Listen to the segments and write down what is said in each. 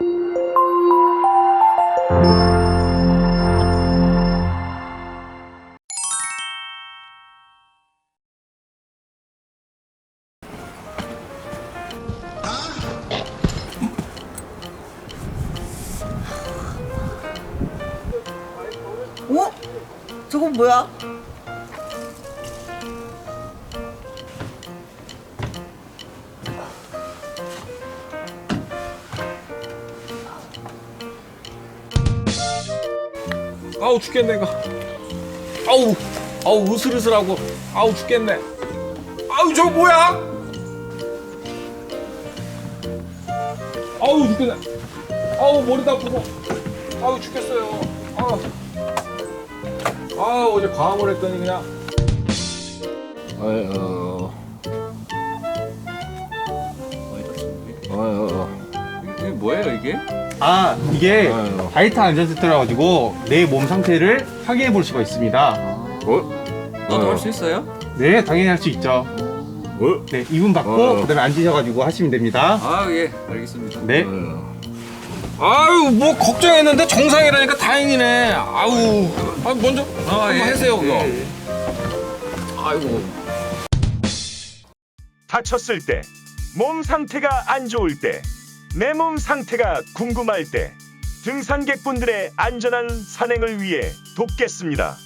어? 저건 뭐야? 아우 죽겠네 이거. 아우 아우 으슬으슬하고. 아우 죽겠네. 아우 저거 뭐야? 아우 죽겠네. 아우 머리도 아프고. 아우 죽겠어요. 아우. 어제 과음을 했더니 그냥. 아유. 아유 뭐예요 이게? 아 이게 아유. 바이탈 안전센터라 가지고 내 몸 상태를 확인해 볼 수가 있습니다. 어? 너도 할수 있어요? 네 당연히 할 수 있죠. 어? 네 이분 받고 어. 그다음에 앉으셔가지고 하시면 됩니다. 아 예 알겠습니다. 네. 아유 뭐 걱정했는데 정상이라니까 다행이네 아우 아 먼저 아, 한번 예. 하세요 그거 예, 예. 아이고 다쳤을 때, 몸 상태가 안 좋을 때, 내 몸 상태가 궁금할 때, 등산객분들의 안전한 산행을 위해 돕겠습니다.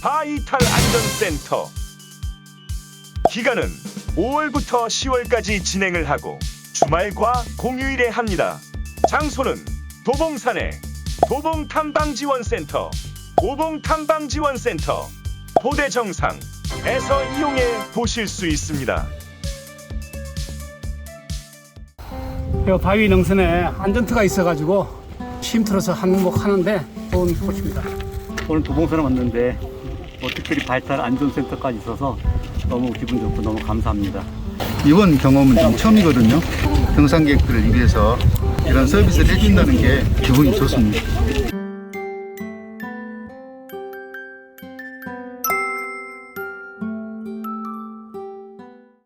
바이탈 안전센터. 기간은 5월부터 10월까지 진행을 하고 주말과 공휴일에 합니다. 장소는 도봉산의 도봉탐방지원센터, 오봉탐방지원센터, 도대정상에서 이용해 보실 수 있습니다. 요 바위 능선에 안전터가 있어가지고 쉼터로서 한몫 하는데 좋은 곳입니다. 오늘 도봉산에 왔는데 뭐 특별히 발달 안전센터까지 있어서 너무 기분 좋고 너무 감사합니다. 이번 경험은 좀 처음이거든요. 등산객들을 위해서 이런 서비스를 해준다는 게 기분이 좋습니다.